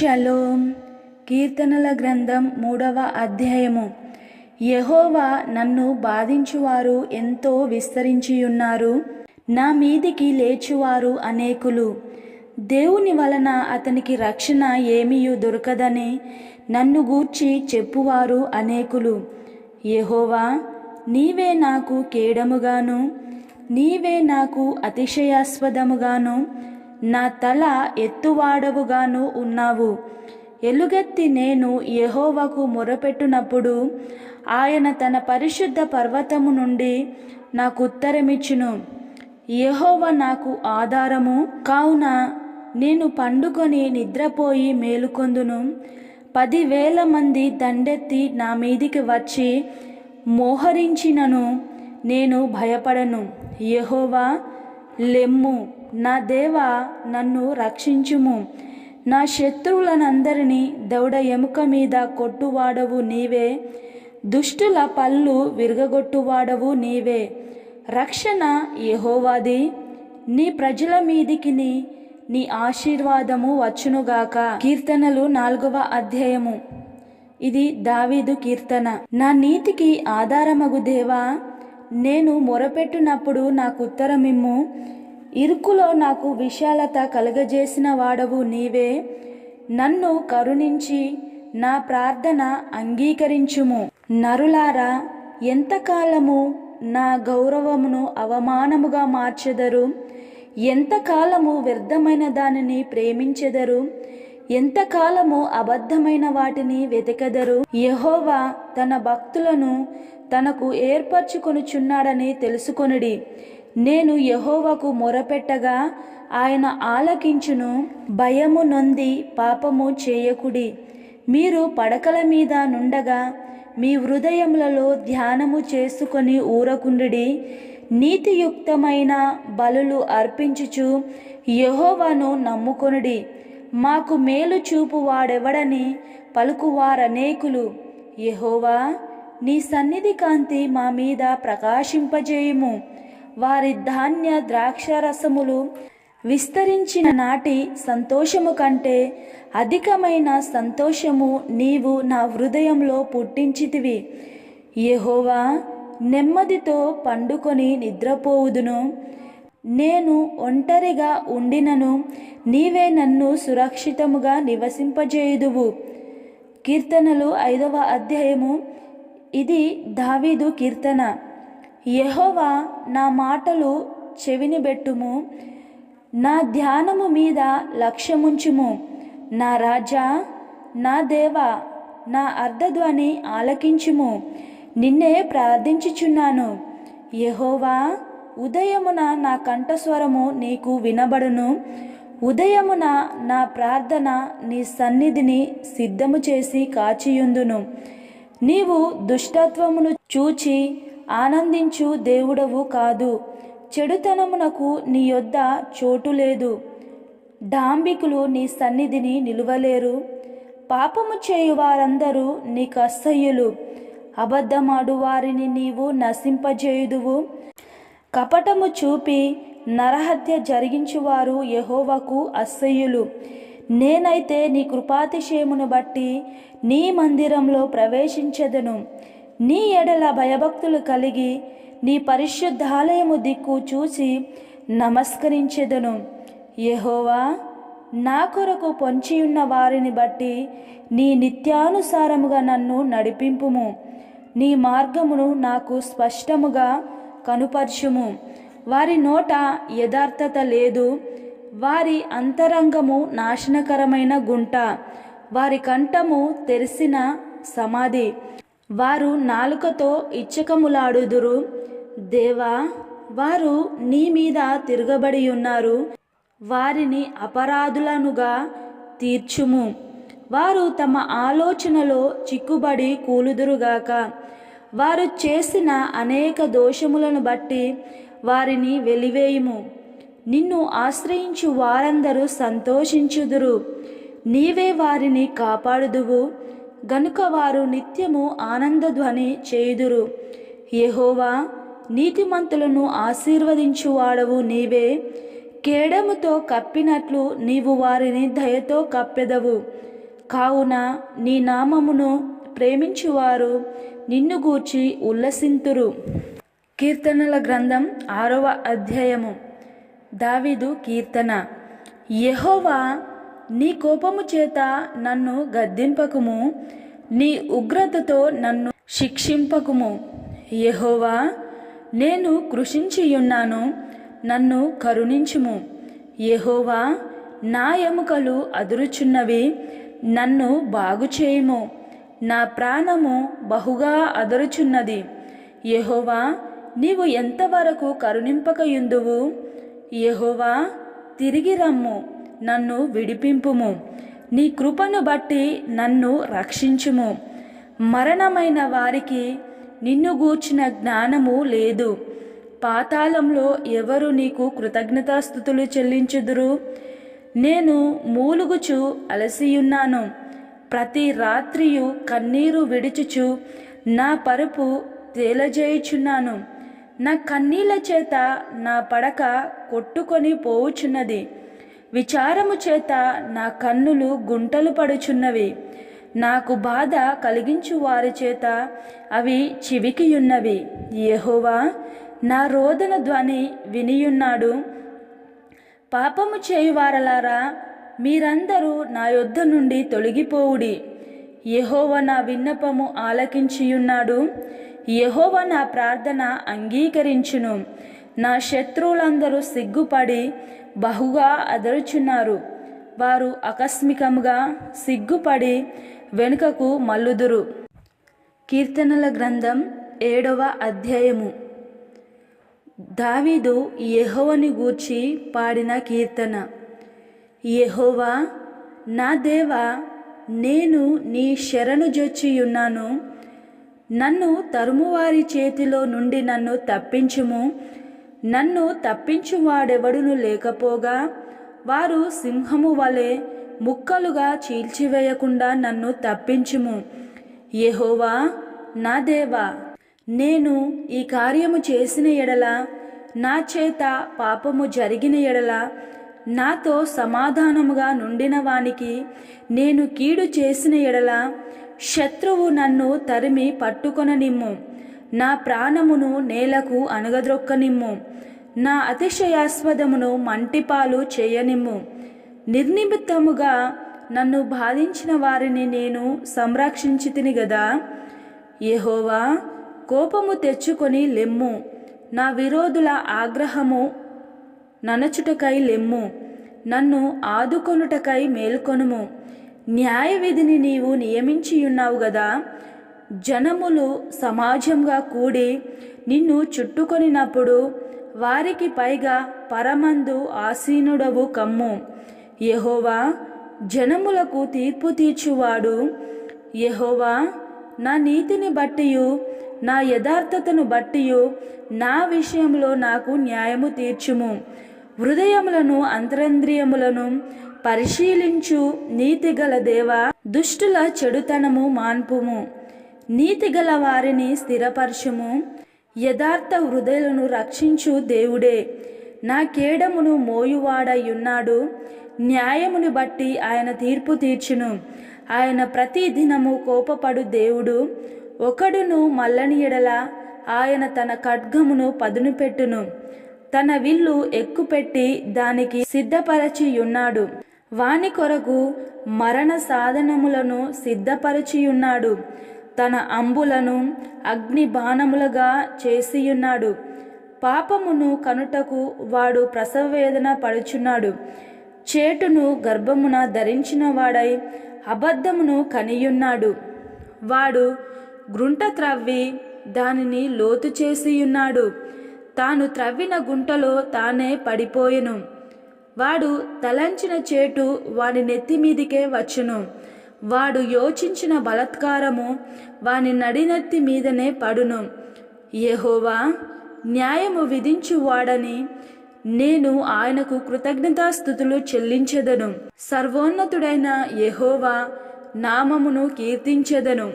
Shalom కీర్తనల గ్రంథం మూడవ అధ్యాయము. యహోవా నన్ను బాధించువారు ఎంతో విస్తరించియున్నారు. నా మీదికి లేచువారు అనేకులు. దేవుని వలన అతనికి రక్షణ ఏమీయు దొరకదని నన్ను గూర్చి చెప్పువారు అనేకులు. యహోవా నీవే నాకు కేడముగాను నీవే నాకు అతిశయాస్పదముగాను నా తల ఎత్తువాడవుగాను ఉన్నావు. ఎలుగెత్తి నేను యహోవకు మొరపెట్టునప్పుడు ఆయన తన పరిశుద్ధ పర్వతము నుండి నాకు ఉత్తరమిచ్చును యహోవ నాకు ఆధారము. కావున నేను పండుకొని నిద్రపోయి మేలుకొందును. పదివేల మంది దండెత్తి నా మీదికి వచ్చి మోహరించినను నేను భయపడను. యహోవా లెమ్ము. నా దేవా నన్ను రక్షించుము. నా శత్రువులనందరినీ దౌడ ఎముక మీద కొట్టువాడవు నీవే. దుష్టుల పళ్ళు విరగగొట్టువాడవు నీవే. రక్షణ యహోవాది. నీ ప్రజల మీదికిని నీ ఆశీర్వాదము వచ్చునుగాక. కీర్తనలు నాలుగవ అధ్యాయము. ఇది దావీదు కీర్తన. నా నీతికి ఆధారమగు దేవా నేను మొరపెట్టునప్పుడు నాకు ఉత్తరమిమ్ము. ఇరుకులో నాకు విశాలత కలుగజేసిన వాడవు నీవే. నన్ను కరుణించి నా ప్రార్థన అంగీకరించుము. నరులారా ఎంతకాలము నా గౌరవమును అవమానముగా మార్చెదరు? ఎంతకాలము వ్యర్థమైన దానిని ప్రేమించెదరు? ఎంతకాలము అబద్ధమైన వాటిని వెతకెదరు? యహోవా తన భక్తులను తనకు ఏర్పరచుకొనుచున్నాడని తెలుసుకొనుడి. నేను యహోవకు మొరపెట్టగా ఆయన ఆలకించును భయము నొంది పాపము చేయకుడి. మీరు పడకల మీద నుండగా మీ హృదయములలో ధ్యానము చేసుకొని ఊరకుండుడి. నీతియుక్తమైన బలులు అర్పించుచు యహోవాను నమ్ముకొనుడి. మాకు మేలు చూపు వాడెవడని పలుకువారనేకులు. ఎహోవా నీ సన్నిధి కాంతి మా మీద ప్రకాశింపజేయుము. వారి ధాన్య ద్రాక్షరసములు విస్తరించిన నాటి సంతోషము కంటే అధికమైన సంతోషము నీవు నా హృదయంలో పుట్టించితివి. ఎహోవా నెమ్మదితో పండుకొని నిద్రపోవుదును. నేను ఒంటరిగా ఉండినను నీవే నన్ను సురక్షితముగా నివసింపజేయుదువు. కీర్తనలు ఐదవ అధ్యాయము. ఇది దావీదు కీర్తన. యహోవా నా మాటలు చెవినిబెట్టుము నా ధ్యానము మీద లక్ష్యముంచుము. నా రాజా నా దేవా నా అర్ధధ్వని ఆలకించుము. నిన్నే ప్రార్థించుచున్నాను. యహోవా ఉదయమున నా కంఠస్వరము నీకు వినబడును. ఉదయమున నా ప్రార్థన నీ సన్నిధిని సిద్ధము చేసి కాచియుందును. నీవు దుష్టత్వమును చూచి ఆనందించు దేవుడవు కాదు. చెడుతనమునకు నీ యొద్ద చోటు లేదు. డాంబికులు నీ సన్నిధిని నిలువలేరు. పాపము చేయు వారందరూ నీకు అసహ్యులు. అబద్ధమాడు వారిని నీవు నశింపజేయుదువు. కపటము చూపి నరహత్య జరిగించువారు యహోవకు అసహ్యులు. నేనైతే నీ కృపాతిశయమును బట్టి నీ మందిరంలో ప్రవేశించెదను. నీ ఎడల భయభక్తులు కలిగి నీ పరిశుద్ధాలయము దిక్కు చూసి నమస్కరించెదను. యహోవా నా కొరకు పొంచియున్న వారిని బట్టి నీ నిత్యానుసారముగా నన్ను నడిపింపుము. నీ మార్గమును నాకు స్పష్టముగా కనుపరచుము. వారి నోట యథార్థత లేదు. వారి అంతరంగము నాశనకరమైన గుంట. వారి కంఠము తెరిసిన సమాధి. వారు నాలుకతో ఇచ్చకములాడుదురు. దేవా వారు నీ మీద తిరగబడి ఉన్నారు వారిని అపరాధులనుగా తీర్చుము. వారు తమ ఆలోచనలో చిక్కుబడి కూలుదురుగాక. వారు చేసిన అనేక దోషములను బట్టి వారిని వెలివేయుము. నిన్ను ఆశ్రయించు వారందరూ సంతోషించుదురు. నీవే వారిని కాపాడుదువు. గనుక వారు నిత్యము ఆనందధ్వని చేయుదురు. యహోవా నీతిమంతులను ఆశీర్వదించువాడవు నీవే. కేడముతో కప్పినట్లు నీవు వారిని దయతో కప్పెదవు. కావున నీ నామమును ప్రేమించువారు. నిన్ను గూర్చి ఉల్లసింతురు. కీర్తనల గ్రంథం ఆరవ అధ్యాయము. దావీదు కీర్తన. యహోవా నీ కోపము చేత నన్ను గద్దింపకుము. నీ ఉగ్రతతో నన్ను శిక్షింపకుము. యహోవా నేను కృషించియున్నాను నన్ను కరుణించుము. యహోవా నా ఎముకలు అదురుచున్నవి నన్ను బాగు చేయుము నా ప్రాణము బహుగా అదరుచున్నది. యహోవా నీవు ఎంతవరకు కరుణింపకయుందువు? యహోవా తిరిగి రమ్ము నన్ను విడిపింపుము. నీ కృపను బట్టి నన్ను రక్షించుము. మరణమైన వారికి నిన్ను గూర్చిన జ్ఞానము లేదు. పాతాళంలో ఎవరు నీకు కృతజ్ఞతాస్థుతులు చెల్లించుదురు? నేను మూలుగుచు అలసియున్నాను. ప్రతి రాత్రియు కన్నీరు విడుచుచు నా పరుపు తేలజేయుచున్నాను. నా కన్నీళ్ళ చేత నా పడక కొట్టుకొని పోవుచున్నది. విచారము చేత నా కన్నులు గుంటలు పడుచున్నవి. నాకు బాధ కలిగించు వారి చేత అవి చివికియున్నవి. యహోవా నా రోదన ధ్వని వినియున్నాడు. పాపము చేయువారలారా మీరందరూ నా యొద్ద నుండి తొలగిపోవుడి. యహోవ నా విన్నపము ఆలకించియున్నాడు. యహోవ నా ప్రార్థన అంగీకరించును. నా శత్రువులందరూ సిగ్గుపడి బహుగా అదరుచున్నారు. వారు ఆకస్మికంగా సిగ్గుపడి వెనుకకు మల్లుదురు కీర్తనల గ్రంథం ఏడవ అధ్యాయము. దావీదు యెహోవని గూర్చి పాడిన కీర్తన. యెహోవా నా దేవా నేను నీ శరణు జొచ్చియున్నాను. నన్ను తరుమువారి చేతిలో నుండి నన్ను తప్పించుము. నన్ను తప్పించువాడెవడును లేకపోగా వారు సింహము వలె ముక్కలుగా చీల్చివేయకుండా నన్ను తప్పించుము. యెహోవా నా దేవా నేను ఈ కార్యము చేసిన ఎడల నా చేత పాపము జరిగిన ఎడల నాతో సమాధానముగా నుండిన వానికి నేను కీడు చేసిన ఎడల శత్రువు నన్ను తరిమి పట్టుకొననిమ్ము నా ప్రాణమును నేలకు అణగద్రొక్కనిమ్ము నా అతిశయాస్పదమును మంటిపాలు చేయనిమ్ము నిర్నిమిత్తముగా నన్ను బాధించిన వారిని నేను సంరక్షించి తిని గదా? యెహోవా కోపము తెచ్చుకొని లెమ్ము. నా విరోధుల ఆగ్రహము ననచుటకై లెమ్ము. నన్ను ఆదుకొనుటకై మేల్కొనుము. న్యాయ విధిని నీవు నియమించియున్నావు గదా? జనములు సమాజంగా కూడి నిన్ను చుట్టుకొనినప్పుడు వారికి పైగా పరమందు ఆసీనుడవు కమ్ము. యహోవా జనములకు తీర్పు తీర్చువాడు. యహోవా నా నీతిని బట్టియు నా యథార్థతను బట్టియు నా విషయంలో నాకు న్యాయము తీర్చుము. హృదయములను అంతరంద్రియములను పరిశీలించు నీతిగల దేవ దుష్టుల చెడుతనము మాన్పుము. నీతిగల వారిని స్థిరపరచుము. యథార్థ హృదయులను రక్షించు దేవుడే. నా కేడమును మోయువాడయ్యున్నాడు. న్యాయమును బట్టి ఆయన తీర్పు తీర్చును. ఆయన ప్రతి దినము కోపపడు దేవుడు. ఒకడును మల్లని ఎడల ఆయన తన ఖడ్గమును పదును పెట్టును తన విల్లు ఎక్కుపెట్టి దానికి సిద్ధపరచియున్నాడు. వాని కొరకు మరణ సాధనములను సిద్ధపరచియున్నాడు. తన అంబులను అగ్ని బాణములుగా చేసియున్నాడు. పాపమును కనుటకు వాడు ప్రసవ వేదన పడుచున్నాడు. చేటును గర్భమున ధరించిన వాడై అబద్ధమును కనియున్నాడు. వాడు గ్రుంట త్రవ్వి దానిని లోతు చేసియున్నాడు తాను త్రవ్విన గుంటలో తానే పడిపోయెను. వాడు తలంచిన చేటు వాని నెత్తి మీదికే వచ్చును. వాడు యోచించిన బలత్కారము వాని నడినెత్తి మీదనే పడును. యహోవా న్యాయము విధించువాడని నేను ఆయనకు కృతజ్ఞతాస్థుతులు చెల్లించెదను. సర్వోన్నతుడైన యహోవా నామమును కీర్తించెదను.